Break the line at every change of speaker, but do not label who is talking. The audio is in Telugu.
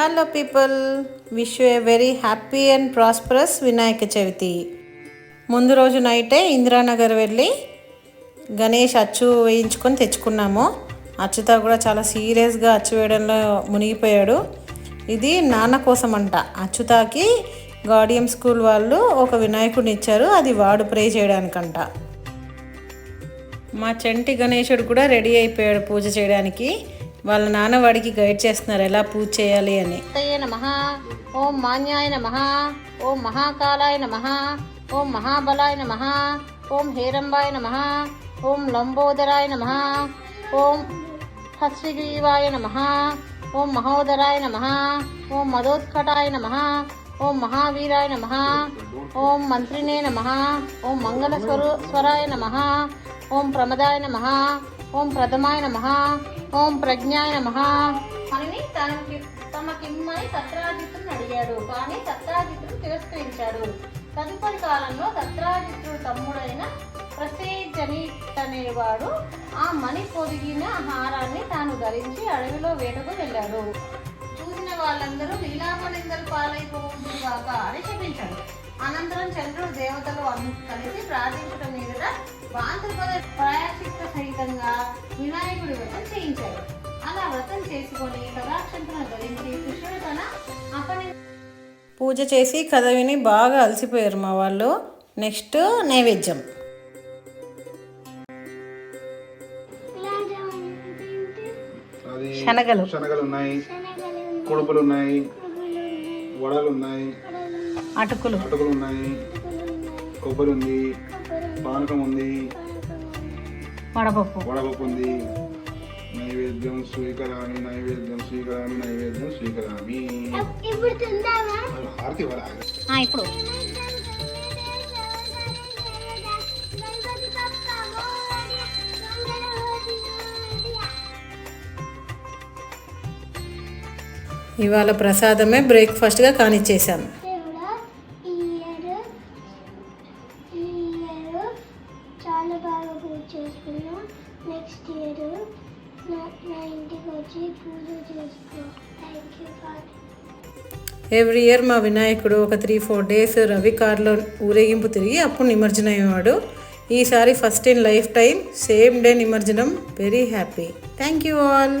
Hello people wish you a very happy and prosperous Vinayaka Chavithi ముందు రోజు నైటే ఇందిరానగర్ వెళ్ళి గణేష్ అచ్చు వేయించుకొని తెచ్చుకున్నాము. అచ్చుతో కూడా చాలా సీరియస్గా అచ్చు వేయడంలో మునిగిపోయాడు. ఇది నాన్న కోసం అంట అచ్చుతాకి గాడియం స్కూల్ వాళ్ళు ఒక వినాయకుడిని ఇచ్చారు. అది వాడు ప్రే చేయడానికంట. మా చంటి గణేశుడు కూడా రెడీ అయిపోయాడు పూజ చేయడానికి. వాళ్ళ నాన్న వాడికి గైడ్ చేస్తున్నారు ఎలా పూజ చేయాలి అని నమ ఓం మాన్యాయ నమః ఓం మహాకాలాయ నమః ఓం మహాబలాయ నమః ఓం హేరంబాయ నమః ఓం లంబోదరాయ నమః ఓం హస్రిగ్రీవాయ నమః ఓం మహోదరాయ నమః ఓం మదోత్కటాయ నమః ఓం మహావీరాయ నమః ఓం మంత్రినే నమః ఓం మంగళస్వరు స్వరాయ నమః ఓం ప్రమదాయ నమః ఓం ప్రథమాయ నమః ఓం ప్రజ్ఞాయ నమ అని తనకి తమకిమ్మని సత్రాజిత్తుని అడిగాడు. కానీ సత్రాజిత్తుడు తిరస్కరించాడు. తదుపరి కాలంలో సత్రాజిత్తుడు తమ్ముడైన ప్రసేజనిట్ అనేవాడు ఆ మణి పొదిగిన హారాన్ని తాను ధరించి అడవిలో వేటకు వెళ్ళాడు. చూసిన వాళ్ళందరూ లీలామనిందలు కాక అని చెప్పించాడు అనంతరం చంద్రుడు దేవతలు కలిసి ప్రార్థించడం మీదట వాంతపద ప్రాయచిత్త సహితంగా వినాయకుడి వ్రతం చేయించాడు అలా వ్రతం చేసుకొని కదాక్షంతను ధరించి కృష్ణుడు తన అపని పూజ చేసి కథ విని బాగా అలసిపోయారు మా వాళ్ళు. నెక్స్ట్ నైవేద్యం.
అది
శనగలు.
శనగలు ఉన్నాయి. కుడుపులు ఉన్నాయి. వడలు ఉన్నాయి.
అటుకులు.
అటుకులు ఉన్నాయి కొబ్బరి ఉంది. పానకం ఉంది.
వడపప్పు.
వడపప్పు ఉంది నైవేద్యం స్వీకరామి నైవేద్యం స్వీకరామి నైవేద్యం స్వీకరామి.
ఇప్పుడు తిందామా
అది హారతి
ఇప్పుడు. ఇవాళ ప్రసాదమే బ్రేక్ఫాస్ట్గా కానిచ్చేసాను
చాలా బాగా పూజ చేసుకున్నాం నెక్స్ట్ ఇయర్ నా నా ఇంటికి వచ్చి పూజ చేసుకో thank you father
every year మా వినాయకుడు ఒక త్రీ ఫోర్ డేస్ రవి కార్లో ఊరేగింపు తిరిగి అప్పుడు నిమజ్జనం అయ్యేవాడు ఈసారి first in life time same day నిమజ్జనం. Very happy thank you all